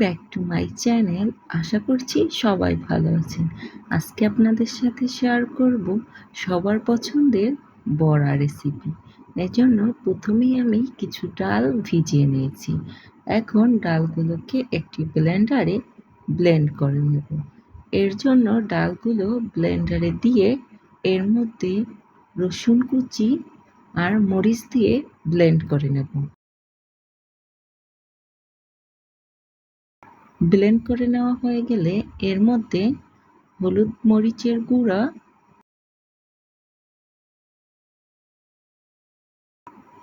Back to my channel আশা করছি সবাই ভালো আছেন। আজকে আপনাদের সাথে শেয়ার করব সবার পছন্দের বড়া রেসিপি এর জন্য প্রথমেই আমি কিছু ডাল ভিজিয়ে নিয়েছি। এখন ডালগুলোকে একটি ব্লেন্ডারে ব্লেন্ড করে নেব। এর জন্য ডালগুলো ব্লেন্ডারে দিয়ে এর মধ্যে রসুন কুচি আর মরিচ দিয়ে ব্লেন্ড করে নেব। ব্লেন্ড করে নেওয়া হয়ে গেলে এর মধ্যে হলুদ মরিচের গুঁড়া,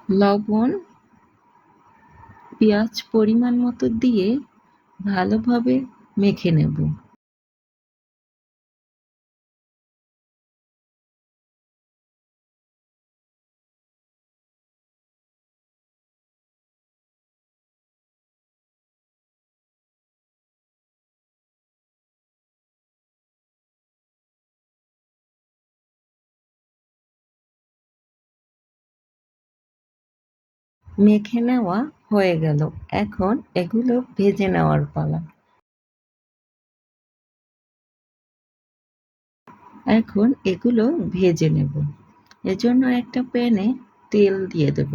লবণ, পেঁয়াজ পরিমাণ মতো দিয়ে ভালোভাবে মেখে নেব। মেখে নেওয়া হয়ে গেল। এখন এগুলো ভেজে নেওয়ার পালা। এখন এগুলো ভেজে নেব। এজন্য একটা প্যানে তেল দিয়ে দেব।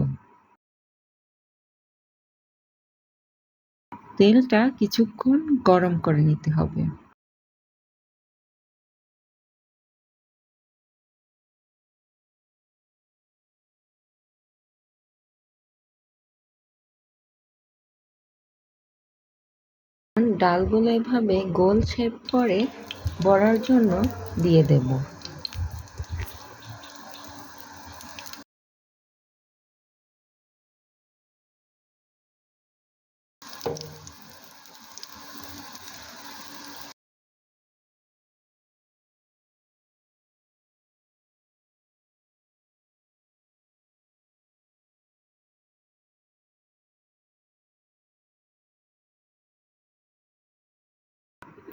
তেলটা কিছুক্ষণ গরম করে নিতে হবে। ডালগুলো এভাবে গোল শেপ করে বড়ার জন্য দিয়ে দেব।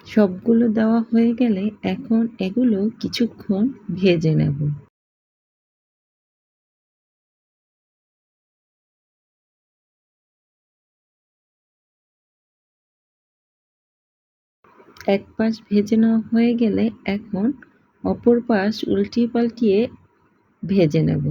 সবগুলো দেওয়া হয়ে গেলে এখন এগুলো কিছুক্ষণ ভেজে নেব। এক পাশ ভেজে নেওয়া হয়ে গেলে এখন অপর পাশ উল্টিয়ে পাল্টিয়ে ভেজে নেব।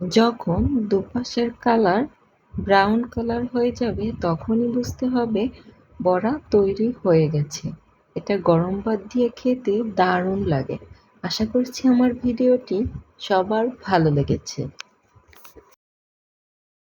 যখন দুপাশের কালার ব্রাউন কালার হয়ে যাবে, তখনই বুঝতে হবে বড়া তৈরি হয়ে গেছে। এটা গরম ভাত দিয়ে খেতে দারুণ লাগে। আশা করছি আমার ভিডিওটি সবার ভালো লেগেছে।